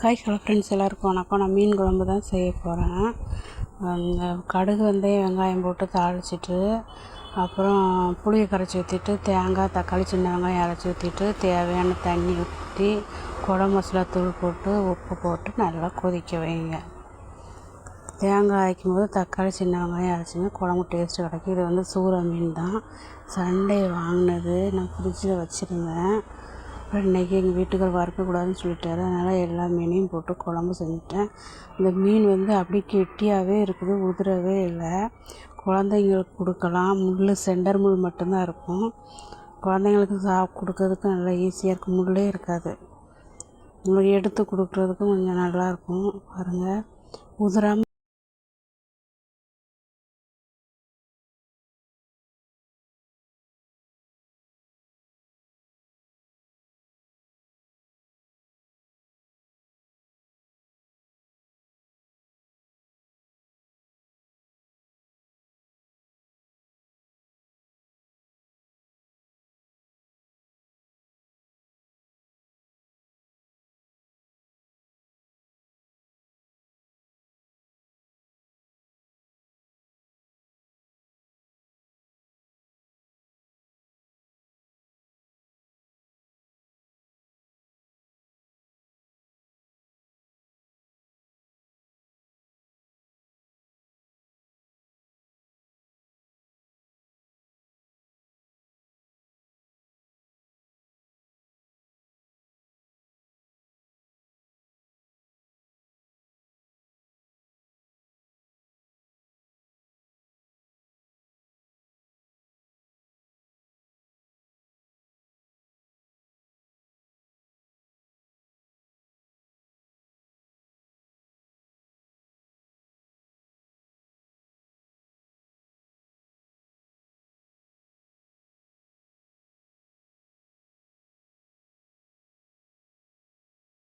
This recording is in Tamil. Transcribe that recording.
ஹாய் ஹலோ ஃப்ரெண்ட்ஸ் எல்லாருக்கும் வணக்கம். நான் மீன் குழம்பு தான் செய்ய போகிறேன் கடுகு வந்து வெங்காயம் போட்டு தாளிச்சிட்டு அப்புறம் புளியை கரைச்சி ஊற்றிட்டு தேங்காய் தக்காளி சின்ன வெங்காயம் அரைச்சி ஊற்றிட்டு தேவையான தண்ணி ஊற்றி குழம்பு மசாலா தூள் போட்டு உப்பு போட்டு நல்லா கொதிக்க வைங்க. தேங்காய் அரைக்கும் போது தக்காளி சின்ன வெங்காயம் அரைச்சிங்க. குழம்பு டேஸ்ட்டு கிடைக்கும். இது வந்து சூற மீன் தான். சண்டே வாங்கினது. நான் ஃப்ரிட்ஜில் வச்சுருந்தேன். இன்றைக்கி எங்கள் வீட்டுக்கார் வரக்கூடாதுன்னு சொல்லிட்டாரு. அதனால் எல்லா மீனையும் போட்டு குழம்பு செஞ்சுட்டேன். இந்த மீன் வந்து அப்படியே கெட்டியாகவே இருக்குது உதிரவே இல்லை. குழந்தைங்களுக்கு கொடுக்கலாம். முள் சென்டர் முள் மட்டும்தான் இருக்கும். குழந்தைங்களுக்கு சாப் கொடுக்கறதுக்கு நல்லா ஈஸியாக இருக்கும். முள்ளே இருக்காது. முள் எடுத்து கொடுக்குறதுக்கும் கொஞ்சம் நல்லாயிருக்கும் பாருங்கள் உதிராமல்